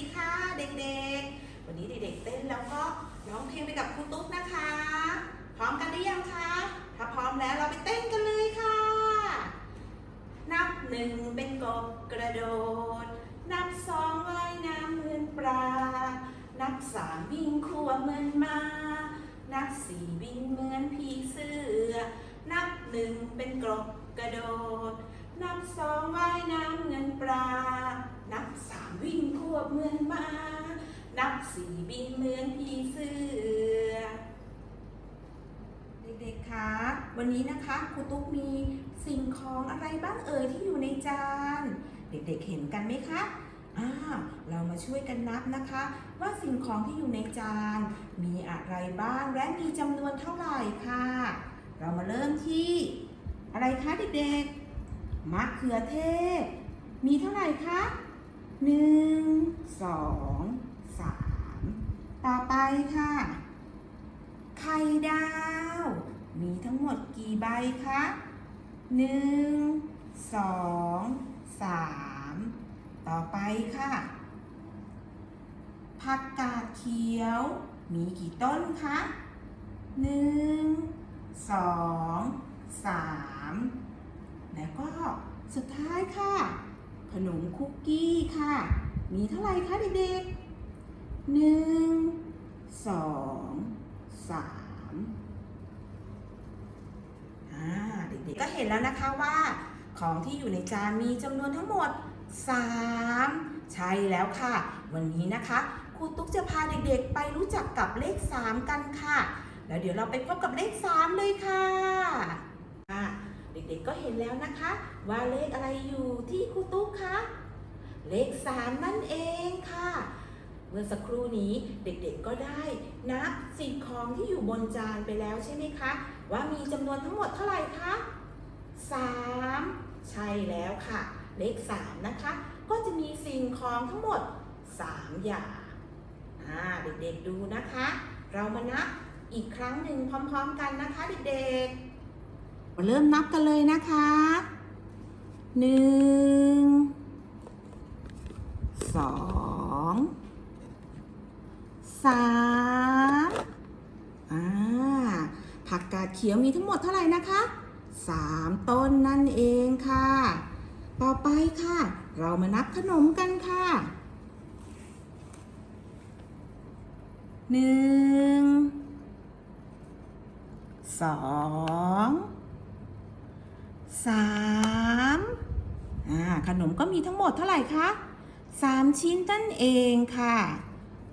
ดีค่ะเด็กๆ วันนี้เด็กๆเต้นแล้วก็ร้องเพลงไปกับครูตุ๊กนะคะ พร้อมกันหรือยังคะ ถ้าพร้อมแล้วเราไปเต้นกันเลยค่ะ นับหนึ่งเป็นกบกระโดด นับสองว่ายน้ำเหมือนปลา นับสามวิ่งขัวเหมือนม้านับสี่วิ่งเหมือนผีเสื้อ นับหนึ่งเป็นกบกระโดด นับสองว่ายน้ำเหมือนปลา นับสามวิ่งควบเหมือนมานับสี่บินเหมือนผีเสื้อ เด็กๆ คะ วันนี้นะคะครูตุ๊กมีสิ่งของอะไรบ้างเอ่ยที่อยู่ในจาน เด็กๆ เห็นกันไหมคะอ่าเรามาช่วยกันนับนะคะ ว่าสิ่งของที่อยู่ในจาน มีอะไรบ้างและมีจำนวนเท่าไหร่ค่ะ เรามาเริ่มที่ อะไรคะเด็กๆมะเขือเทศ มีเท่าไหร่คะ หนึ่งสองสามต่อไปค่ะ ไข่ดาว มีทั้งหมดกี่ใบคะหนึ่งสองสามต่อไปค่ะ ผักกาดเขียว มีกี่ต้นคะหนึ่งสองสามแล้วก็สุดท้ายค่ะ ขนมคุกกี้ค่ะ มีเท่าไหร่คะเด็กๆหนึ่งสองสามอ่าเด็กๆก็เห็นแล้วนะคะว่า ของที่อยู่ในจานมีจำนวนทั้งหมด 3 ใช่แล้วค่ะ วันนี้นะคะครูตุ๊กจะพาเด็กๆ ไปรู้จักกับเลข 3 กันค่ะ แล้วเดี๋ยวเราไปพบกับเลข 3 เลยค่ะอะ เด็กๆก็เห็นแล้วนะคะ ว่าเลขอะไรอยู่ที่ครูตุ๊กคะเลข 3 นั่นเองค่ะ เมื่อสักครู่นี้เด็กๆก็ได้นับสิ่งของที่อยู่บนจานไปแล้วใช่ไหมคะ ว่ามีจำนวนทั้งหมดเท่าไหร่คะ3 ใช่แล้วค่ะ เลข 3 นะคะ ก็จะมีสิ่งของทั้งหมด 3 อย่างเด็กๆดูนะคะ เรามานับอีกครั้งหนึ่งพร้อมๆกันนะคะเด็กๆ เริ่มนับกันเลยนะคะหนึ่งสองสามอ่าผักกาดเขียวมีทั้งหมดเท่าไหร่นะคะสามต้นนั่นเองค่ะ ต่อไปค่ะ เรามานับขนมกันค่ะหนึ่งสอง สามขนมก็มีทั้งหมดเท่าไหร่คะสามชิ้นนั่นเองค่ะ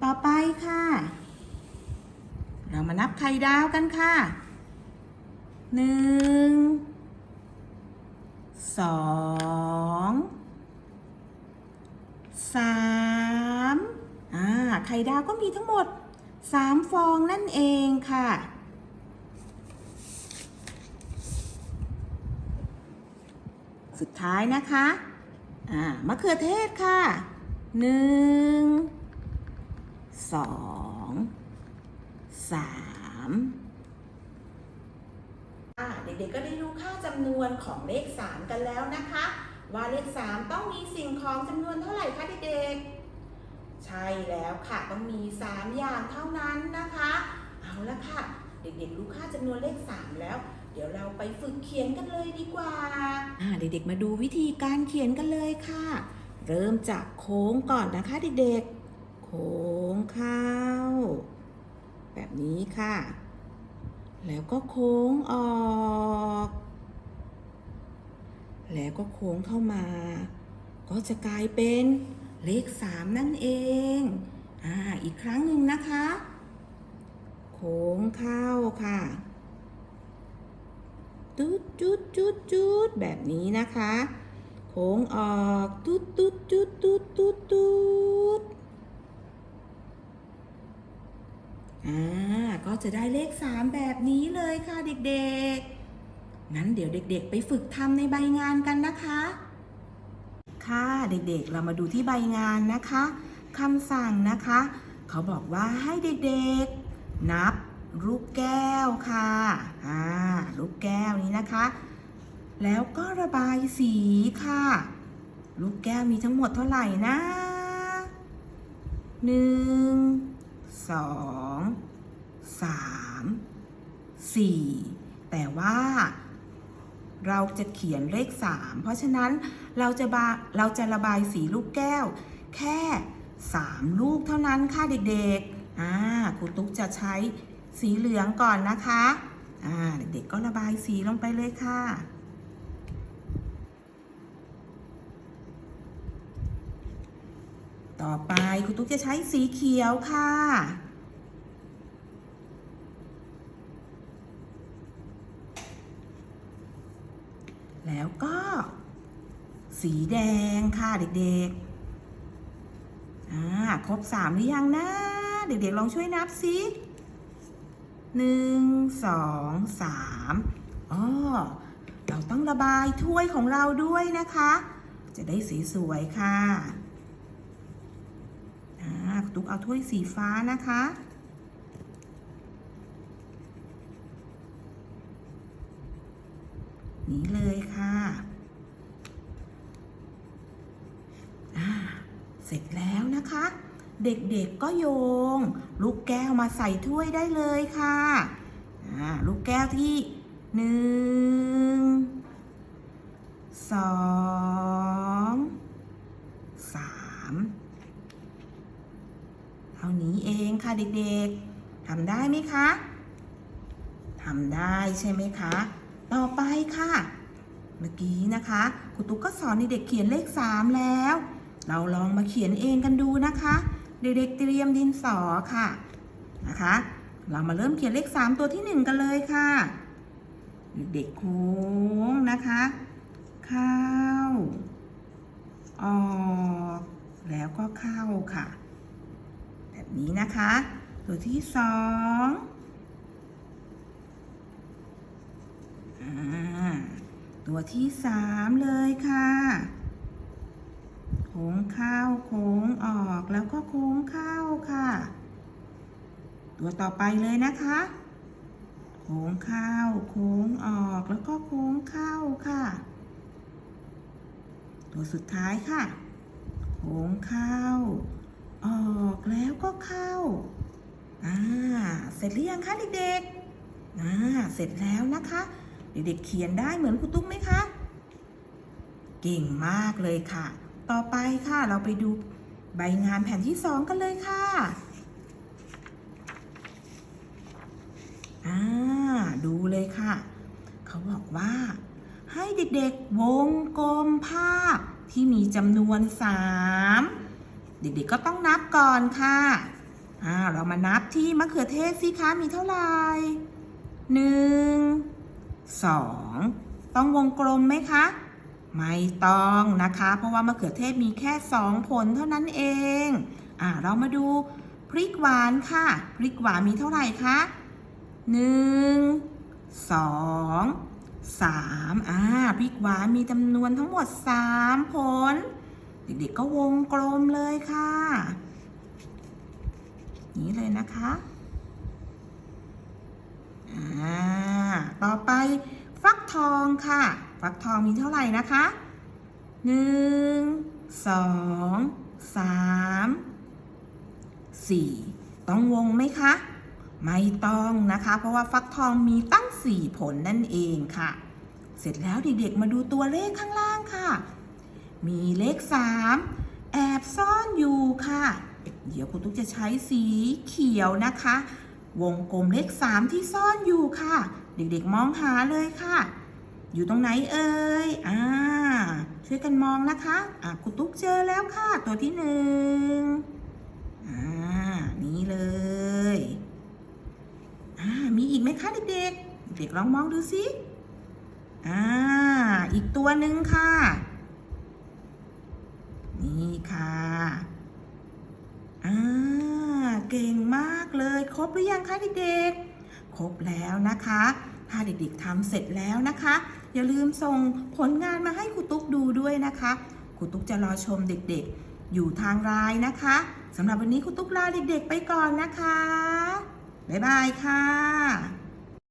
ต่อไปค่ะ เรามานับไข่ดาวกันค่ะหนึ่งสองสามอ่าไข่ดาวก็มีทั้งหมดสามฟองนั่นเองค่ะ สุดท้ายนะคะอ่ามะเขือเทศค่ะหนึ่งสองสามเด็กๆก็ได้รู้ค่าจำนวนของเลข 3 กันแล้วนะคะ ว่าเลข 3 ต้องมีสิ่งของจำนวนเท่าไหร่คะเด็กๆ ใช่แล้วค่ะต้องมี 3 อย่างเท่านั้นนะคะ เอาละค่ะ เด็กๆรู้ค่าจำนวนเลข 3 แล้ว ดี๋ยวเราไปฝึกเขียนกันเลยดีกว่าอ่าเด็กๆ มาดูวิธีการเขียนกันเลยค่ะ เริ่มจากโค้งก่อนนะคะเด็กๆ โค้งเข้า แบบนี้ค่ะ แล้วก็โค้งออก แล้วก็โค้งเข้ามา ก็จะกลายเป็นเลขสามนั่นเอง อ่า อีกครั้งหนึ่งนะคะ โค้งเข้าค่ะ จุดจุดจุดจุดแบบนี้นะคะ โค้งออกตุดตุดจุดตุดตุดตุดอ่าก็จะได้เลข 3 แบบนี้เลยค่ะเด็กๆ งั้นเดี๋ยวเด็ก ๆ ไปฝึกทำในใบงานกันนะคะ ค่ะเด็กๆ เรามาดูที่ใบงานนะคะคำสั่งนะคะ เขาบอกว่าให้เด็กๆ นับ ลูกแก้วค่ะอ่าลูกแก้วนี้นะคะ แล้วก็ระบายสีค่ะ ลูกแก้วมีทั้งหมดเท่าไหร่นะหนึ่งสองสามสี่แต่ว่าเราจะเขียนเลข 3 เพราะฉะนั้นเราจะบาเราจะระบายสีลูกแก้ว แค่ 3 ลูกเท่านั้นค่ะเด็กๆอ่าครูตุ๊กจะใช้ สีเหลืองก่อนนะคะอ่าเด็กๆก็ระบายสีลงไปเลยค่ะต่อไปครูตุ๊กจะใช้สีเขียวค่ะ แล้วก็ สีแดงค่ะเด็กๆ อ่า ครบสามหรือยังนะ เด็กๆ ลองช่วยนับสิ หนึ่งสองสามอ๋อเราต้องระบายถ้วยของเราด้วยนะคะ จะได้สีสวยค่ะตุ๊กเอาถ้วยสีฟ้านะคะนี้เลยค่ะ เสร็จแล้วนะคะ เด็กๆก็โยง ลูกแก้วมาใส่ถ้วยได้เลยค่ะลูกแก้วที่หนึ่งสองสามเท่านี้เองค่ะเด็กๆทำได้ไหมคะทำได้ใช่ไหมคะ ต่อไปค่ะ เมื่อกี้นะคะครูตุ๊กก็สอนเด็กๆเขียนเลข3แล้ว เราลองมาเขียนเองกันดูนะคะ เด็กๆเตรียมดินสอค่ะนะคะ เรามาเริ่มเขียนเลข 3 ตัวที่ 1 กันเลยค่ะ เด็กๆโค้งนะคะ เข้าออกแล้วก็เข้าค่ะ แบบนี้นะคะ ตัวที่สองอตัวที่สามเลยค่ะ ค้งเข้าโค้งออกแล้วก็โค้งเข้าค่ะ ตัวต่อไปเลยนะคะ โค้งเข้าโค้งออกแล้วก็โค้งเข้าค่ะ ตัวสุดท้ายค่ะ โค้งเข้า ออกแล้วก็เข้าอ่าเสร็จหรือยังคะเด็กๆอ่าเสร็จแล้วนะคะ เด็กๆเขียนได้เหมือนครูตุ๊กไหมคะ เก่งมากเลยค่ะ ต่อไปค่ะเราไปดูใบงานแผ่นที่สองกันเลยค่ะอ่าดูเลยค่ะ เขาบอกว่า ให้เด็กๆวงกลมภาพที่มีจำนวนสามเด็กๆก็ต้องนับก่อนค่ะอ่าเรามานับที่มะเขือเทศสิคะมีเท่าไหร่หนึ่งสองต้องวงกลมไหมคะ ไม่ต้องนะคะ เพราะว่ามะเขือเทศมีแค่สองผลเท่านั้นเอง อ่าเรามาดูพริกหวานค่ะ พริกหวานมีเท่าไหร่คะหนึ่งสองสามอ่าพริกหวานมีจำนวนทั้งหมดสามผล เด็กๆก็วงกลมเลยค่ะ นี้เลยนะคะ อ่า ต่อไป ฟักทองค่ะ ฟักทองมีเท่าไหร่นะคะหนึ่งสองสามสี่ต้องวงไหมคะ ไม่ต้องนะคะ เพราะว่าฟักทองมีตั้งสี่ผลนั่นเองค่ะ เสร็จแล้วเด็กๆมาดูตัวเลขข้างล่างค่ะ มีเลขสามแอบซ่อนอยู่ค่ะ เดี๋ยวคุณตุ๊กจะใช้สีเขียวนะคะ วงกลมเลข3ที่ซ่อนอยู่ค่ะ เด็กๆมองหาเลยค่ะ อยู่ตรงไหนเอ่ยอ่าช่วยกันมองนะคะอะคุณตุ๊กเจอแล้วค่ะ ตัวที่หนึ่งอ่านี่เลยอ่ามีอีกไหมคะเด็กๆ เด็กลองมองดูสิอ่าอีกตัวหนึ่งค่ะ นี่ค่ะอ่าเก่งมากเลย ครบหรือยังคะเด็กๆ ครบแล้วนะคะ ถ้าเด็กๆทำเสร็จแล้วนะคะ อย่าลืมส่งผลงานมาให้ครูตุ๊กดูด้วยนะคะครูตุ๊กจะรอชมเด็กๆ อยู่ทางไลน์นะคะสำหรับวันนี้ครูตุ๊กลาเด็กๆ ไปก่อนนะคะ บ๊ายบายค่ะ